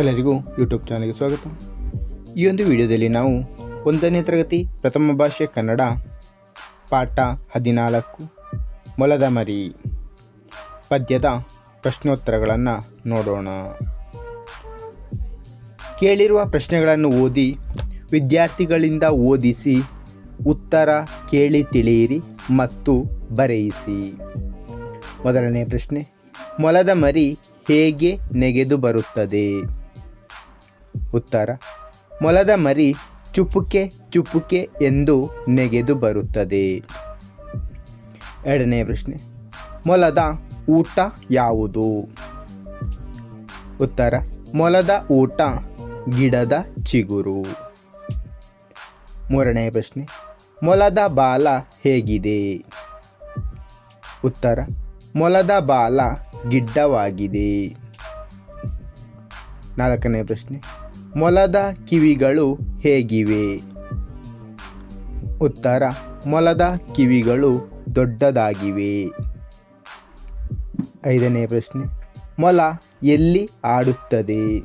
ಎಲ್ಲರಿಗೂ ಯೂಟ್ಯೂಬ್ ಚಾನಲ್ಗೆ ಸ್ವಾಗತ. ಈ ಒಂದು ವಿಡಿಯೋದಲ್ಲಿ ನಾವು ಒಂದನೇ ತರಗತಿ ಪ್ರಥಮ ಭಾಷೆ ಕನ್ನಡ, ಪಾಠ ಹದಿನಾಲ್ಕು ಮೊಲದ ಮರಿ ಪದ್ಯದ ಪ್ರಶ್ನೋತ್ತರಗಳನ್ನು ನೋಡೋಣ. ಕೇಳಿರುವ ಪ್ರಶ್ನೆಗಳನ್ನು ಓದಿ, ವಿದ್ಯಾರ್ಥಿಗಳಿಂದ ಓದಿಸಿ, ಉತ್ತರ ಕೇಳಿ ತಿಳಿಯಿರಿ ಮತ್ತು ಬರೆಯಿಸಿ. ಮೊದಲನೇ ಪ್ರಶ್ನೆ ಮೊಲದ ಮರಿ ಹೇಗೆ ನೆಗೆದು ಬರುತ್ತದೆ? ಉತ್ತರ, ಮೊಲದ ಮರಿ ಚುಪ್ಪುಕೆ ಚುಪ್ಪುಕೆ ಎಂದು ನೆಗೆದು ಬರುತ್ತದೆ. ಎರಡನೇ ಪ್ರಶ್ನೆ, ಮೊಲದ ಊಟ ಯಾವುದು? ಉತ್ತರ, ಮೊಲದ ಊಟ ಗಿಡದ ಚಿಗುರು. ಮೂರನೇ ಪ್ರಶ್ನೆ, ಮೊಲದ ಬಾಲ ಹೇಗಿದೆ? ಉತ್ತರ, ಮೊಲದ ಬಾಲ ಗಿಡ್ಡವಾಗಿದೆ. ನಾಲ್ಕನೇ ಪ್ರಶ್ನೆ. ಮೊಲದ ಕಿವಿಗಳು ಹೇಗಿವೆ? ಉತ್ತರ, ಮೊಲದ ಕಿವಿಗಳು ದೊಡ್ಡದಾಗಿವೆ. ಐದನೇ ಪ್ರಶ್ನೆ. ಮೊಲ ಎಲ್ಲಿ ಆಡುತ್ತದೆ?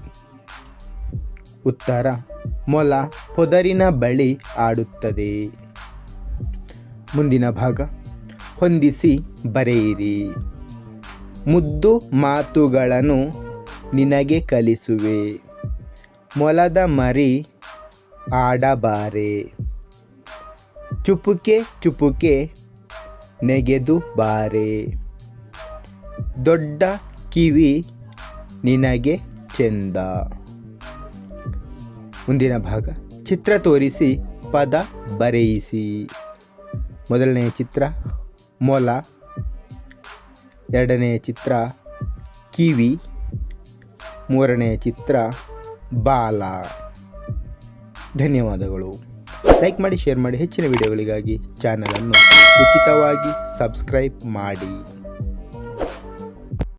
ಉತ್ತರ, ಮೊಲ ಪೊದರಿನ ಬಳಿ ಆಡುತ್ತದೆ. ಮುಂದಿನ ಭಾಗ. ಹೊಂದಿಸಿ ಬರೆಯಿರಿ. ಮುದ್ದು ಮಾತುಗಳನ್ನು ನಿನಗೆ ಕಲಿಸುವೆ. ಮೊಲದ ಮರಿ ಆಡಬಾರೆ. ಚುಪುಕೆ ಚುಪುಕೆ ನೆಗೆದು ಬಾರೆ. ದೊಡ್ಡ ಕಿವಿ ನಿನಗೆ ಚೆಂದ. ಮುಂದಿನ ಭಾಗ. ಚಿತ್ರ ತೋರಿಸಿ, ಪದ ಬರೆಯಿಸಿ. ಮೊದಲನೆಯ ಚಿತ್ರ, ಮೊಲ. ಎರಡನೆಯ ಚಿತ್ರ ಕಿವಿ ಮೂರನೆಯ ಚಿತ್ರ ಬಾಲ. ಧನ್ಯವಾದಗಳು. ಲೈಕ್ ಮಾಡಿ, ಶೇರ್ ಮಾಡಿ, ಹೆಚ್ಚಿನ ವಿಡಿಯೋಗಳಿಗಾಗಿ ಚಾನಲನ್ನು ಉಚಿತವಾಗಿ ಸಬ್ಸ್ಕ್ರೈಬ್ ಮಾಡಿ.